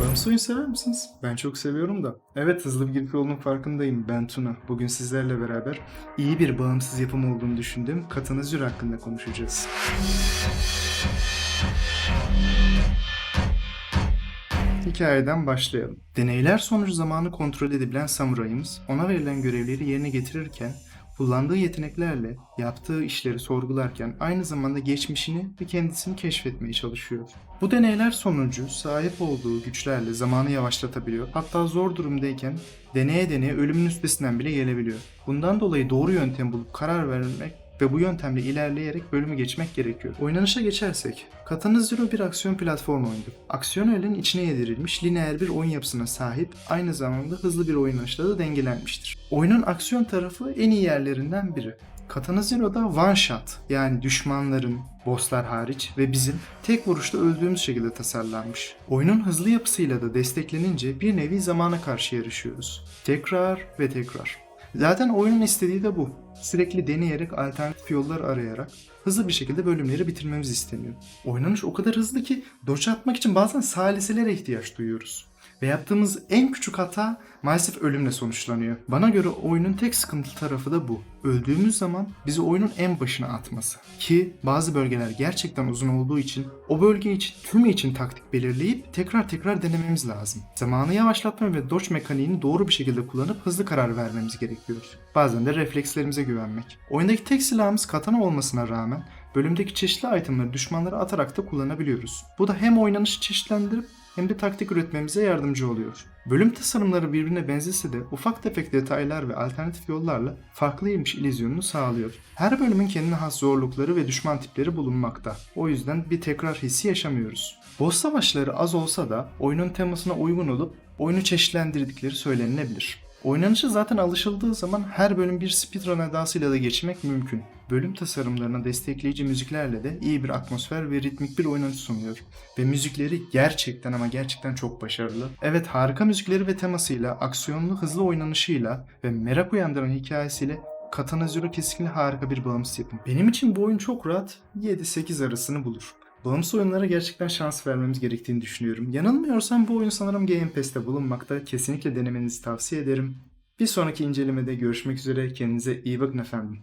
Bağımsız oyun sever misiniz? Ben çok seviyorum da. Evet hızlı bir giriş yolunun farkındayım. Ben Tuna. Bugün sizlerle beraber iyi bir bağımsız yapım olduğunu düşündüğüm Katanazür hakkında konuşacağız. Hikayeden başlayalım. Deneyler sonucu zamanı kontrol edebilen samurayımız ona verilen görevleri yerine getirirken kullandığı yeteneklerle yaptığı işleri sorgularken aynı zamanda geçmişini ve kendisini keşfetmeye çalışıyor. Bu deneyler sonucu sahip olduğu güçlerle zamanı yavaşlatabiliyor. Hatta zor durumdayken deneye deneye ölümün üstesinden bile gelebiliyor. Bundan dolayı doğru yöntem bulup karar vermek ve bu yöntemle ilerleyerek bölümü geçmek gerekiyor. Oynanışa geçersek, Katana Zero bir aksiyon platform oyundur. Aksiyon öğenin içine yedirilmiş lineer bir oyun yapısına sahip, aynı zamanda hızlı bir oynanışla da dengelenmiştir. Oyunun aksiyon tarafı en iyi yerlerinden biri. Katana Zero'da one shot yani düşmanların, bosslar hariç ve bizim tek vuruşta öldüğümüz şekilde tasarlanmış. Oyunun hızlı yapısıyla da desteklenince bir nevi zamana karşı yarışıyoruz. Tekrar ve tekrar. Zaten oyunun istediği de bu. Sürekli deneyerek alternatif yollar arayarak hızlı bir şekilde bölümleri bitirmemiz isteniyor. Oynanış o kadar hızlı ki dodge atmak için bazen saliselere ihtiyaç duyuyoruz. Ve yaptığımız en küçük hata maalesef ölümle sonuçlanıyor. Bana göre oyunun tek sıkıntılı tarafı da bu. Öldüğümüz zaman bizi oyunun en başına atması. Ki bazı bölgeler gerçekten uzun olduğu için o bölge için tümü için taktik belirleyip tekrar tekrar denememiz lazım. Zamanı yavaşlatma ve dodge mekaniğini doğru bir şekilde kullanıp hızlı karar vermemiz gerekiyor. Bazen de reflekslerimize güvenmek. Oyundaki tek silahımız katana olmasına rağmen bölümdeki çeşitli itemleri düşmanlara atarak da kullanabiliyoruz. Bu da hem oynanışı çeşitlendirip hem de taktik üretmemize yardımcı oluyor. Bölüm tasarımları birbirine benzese de ufak tefek detaylar ve alternatif yollarla farklıymış illüzyonunu sağlıyor. Her bölümün kendine has zorlukları ve düşman tipleri bulunmakta. O yüzden bir hissi yaşamıyoruz. Boss savaşları az olsa da oyunun temasına uygun olup oyunu çeşitlendirdikleri söylenilebilir. Oynanışı zaten alışıldığı zaman her bölüm bir speedrun edasıyla da geçmek mümkün. Bölüm tasarımlarına destekleyici müziklerle de iyi bir atmosfer ve ritmik bir oynanış sunuyor. Ve müzikleri gerçekten ama gerçekten çok başarılı. Evet harika müzikleri ve temasıyla, aksiyonlu hızlı oynanışıyla ve merak uyandıran hikayesiyle Katana Zero kesinlikle harika bir bağımsız yapım. Benim için bu oyun çok rahat 7-8 arasını bulur. Bağımsız oyunlara gerçekten şans vermemiz gerektiğini düşünüyorum. Yanılmıyorsam bu oyun sanırım Game Pass'te bulunmakta. Kesinlikle denemenizi tavsiye ederim. Bir sonraki incelemede görüşmek üzere. Kendinize iyi bakın efendim.